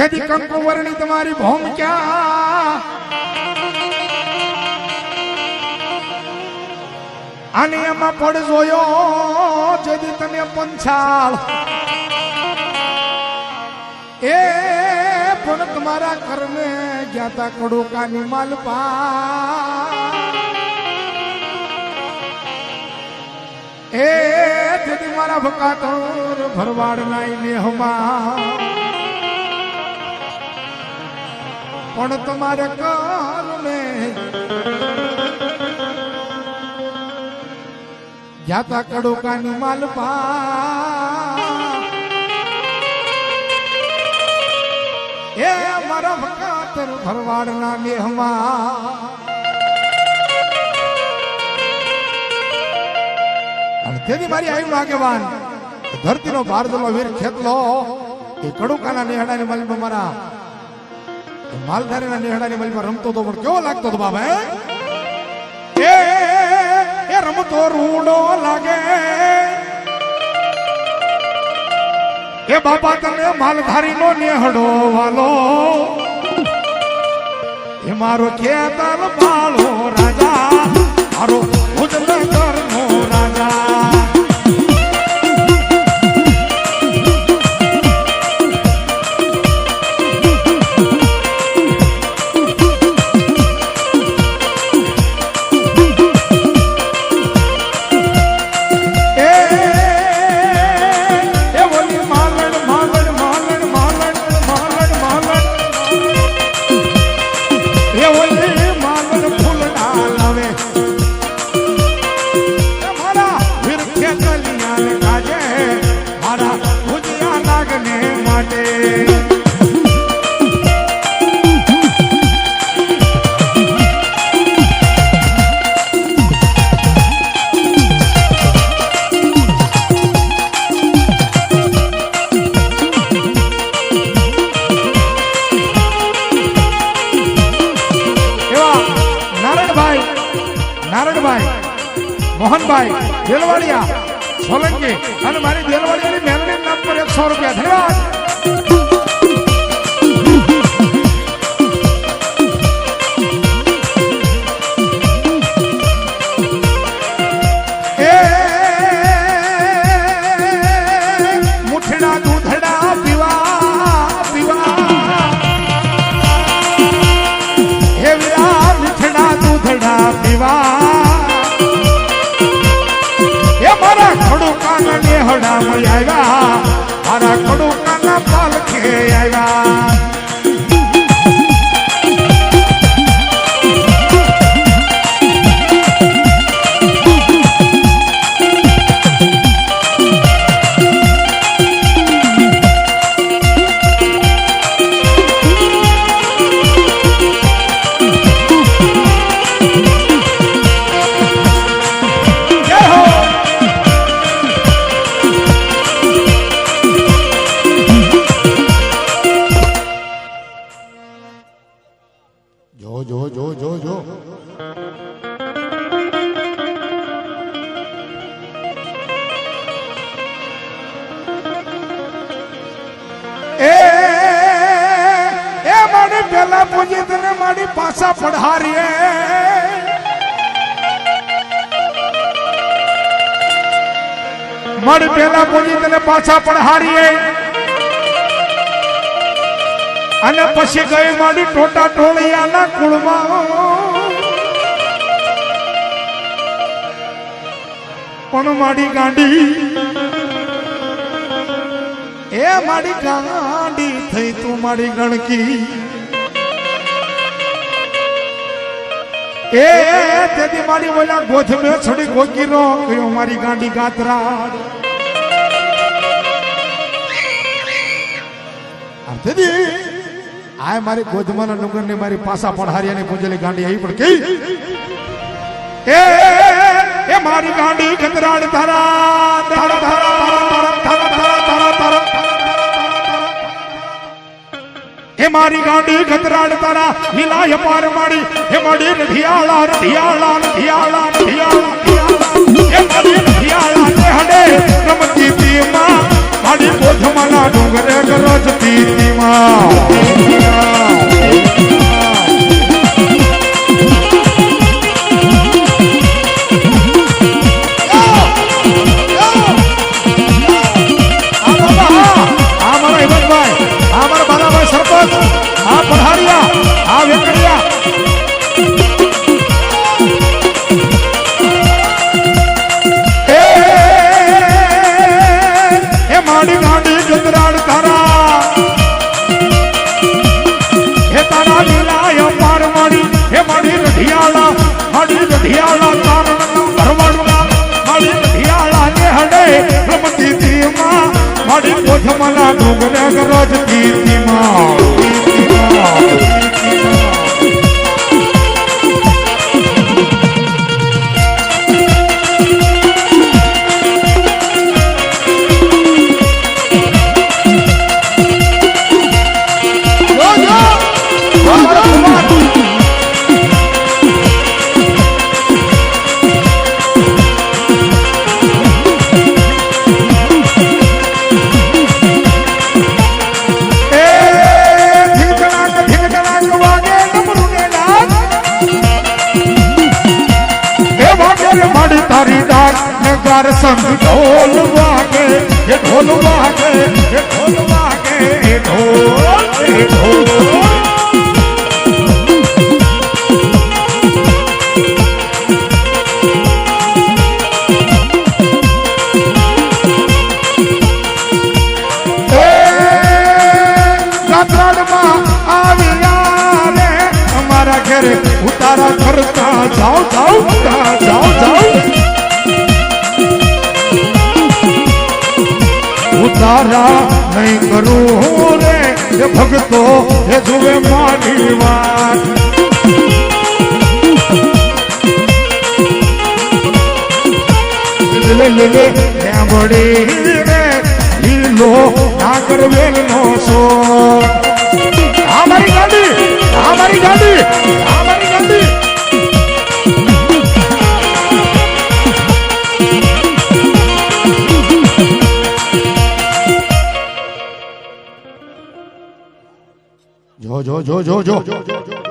જેથી કંકુ વર્ણી તમારી ભૂમિકા ક્યાં? અને એમાં પડ જોયો, જેથી તમે પંચાળ એ પણ તમારા કરને ગયા તા કડોકાની માલપા એ તેથી મારા ભકાતોર ભરવાડ નાઈ નેહમાં પણ તમારે કારણે જાતા કડોકાની માલપા એ મારા ભકાતર ભરવાડના અને તેથી મારી આવ્યું આગેવાન, ધરતીનો ભારતનો વીર ખેતલો, એ કડુકાના નેહડાની મલમાં મારા માલધારીના નેહડાની મલમાં રમતો તો પણ કેવો લાગતો હતો બાબા એ એ રમતો રૂડો લાગે. એ બાપા તમે માલધારીનો નેહડો વાલો. એ મારો ખેતર માળો રાજા, મારો ઉજનગરનો રાજા. માટે. મોહનભાઈ દેલવાડિયા સોલંકી અને મારી દેલવાડિયાની મેલડી નામ પર એકસો રૂપિયા. ધન્યવાદ. જો જો જો જો જો. એ એ મારી પેલા પૂજી તને મારી પાછા પઢારીએ મારી પેલા પૂજી તને પાછા પઢારીએ અને પછી ગઈ મારી ટોટા ટોળિયાના કુળમાં. પણ મારી ગાંડી, એ મારી ગાંડી થઈ તું મારી ગણકી. એ તેથી મારી ઓલા ગોથ છોડી ગોકી રો કયો મારી ગાંડી ગાતરા તેથી આ મારી ગોધમાના ડુંગર ને મારી પાસા પઢારિયાની પૂજેલી ગાંડી આવી પણ કઈ એ મારી ગાંડી ગંદરાડ ધારા ધારા ધારા હે મારી ગાંડી ગંદરાડ તારા લીલાય પાર માડી હે માડી રઢિયાળા રઢિયાળા રઢિયાળા રઢિયાળા હે માડી રઢિયાળા ને હડે રમતી પીમા મના ડુંગરે ગરજતી માં કોધમના ડુંગરે ડાક ને ગાર સંગ ઢોલ વાગે, એ ઢોલ વાગે, એ ઢોલ વાગે, એ ઢોલ એ ઢોલ. ઉતારા નહીં કરું રે એ ભગતો એ જુએ મારી વાત. લે લે લે લેબડી રે, લીલો નાગર વેલ નો સો આ મારી ગાડી, આ મારી ગાડી, આ જો જો જો જો જો